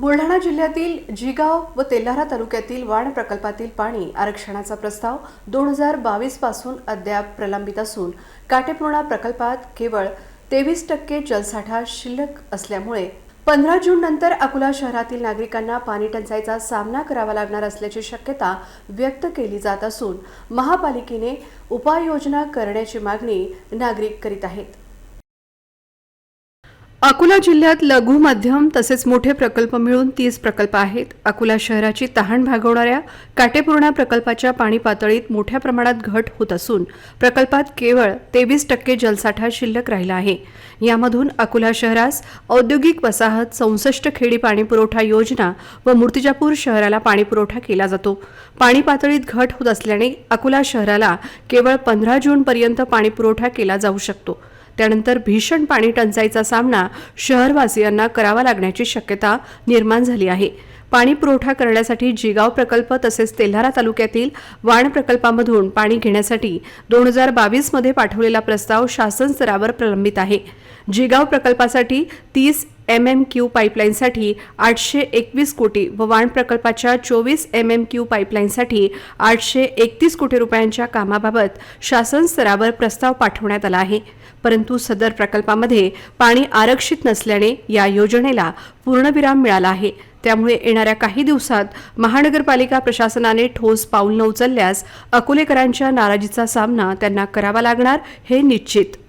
बुलढाणा जिल्ह्यातील जिगाव व तेल्हारा तालुक्यातील वाण प्रकल्पातील पाणी आरक्षणाचा प्रस्ताव दोन हजार बावीसपासून अद्याप प्रलंबित असून काटेपूर्णा प्रकल्पात केवळ तेवीस टक्के जलसाठा शिल्लक असल्यामुळे पंधरा जून नंतर अकोला शहरातील नागरिकांना पाणी टंचाईचा सामना करावा लागणार असल्याची शक्यता व्यक्त केली जात असून महापालिकेने उपाययोजना करण्याची मागणी नागरिक करीत आहेत. अकोला जिल्ह्यात लघु मध्यम तसेच मोठे प्रकल्प मिळून तीस प्रकल्प आहेत. अकोला शहराची तहान भागवणाऱ्या काटेपूर्णा प्रकल्पाच्या पाणी पातळीत मोठ्या प्रमाणात घट होत असून प्रकल्पात केवळ तेवीस टक्के जलसाठा शिल्लक राहिला आहे. यामधून अकोला शहरास औद्योगिक वसाहत चौसष्ट खेडी पाणीपुरवठा योजना व मूर्तिजापूर शहराला पाणीपुरवठा केला जातो. पाणी पातळीत घट होत असल्याने अकोला शहराला केवळ पंधरा जूनपर्यंत पाणीपुरवठा केला जाऊ शकतो. त्यानंतर भीषण पाणी टंचाईचा सामना शहरवासियांना करावा लागण्याची शक्यता निर्माण झाली आहे. पाणी पुरवठा करण्यासाठी जिगाव प्रकल्प तसेच तेल्हारा तालुक्यातील वाण प्रकल्पामधून पाणी घेण्यासाठी दोन हजार बावीसमध्ये पाठवलेला प्रस्ताव शासन स्तरावर प्रलंबित आहे. जिगाव प्रकल्पासाठी तीस एम एम क्यू पाईपलाईनसाठी आठशे एकवीस कोटी व वाण प्रकल्पाच्या चोवीस एम एम क्यू पाईपलाईनसाठी आठशे एकतीस कोटी रुपयांच्या कामाबाबत शासन स्तरावर प्रस्ताव पाठवण्यात आला आहे. परंतु सदर प्रकल्पामध्ये पाणी आरक्षित नसल्याने या योजनेला पूर्णविराम मिळाला आहे. त्यामुळे येणाऱ्या काही दिवसात महानगरपालिका प्रशासनाने ठोस पाऊल न उचलल्यास अकोलेकरांच्या नाराजीचा सामना त्यांना करावा लागणार हे निश्चित.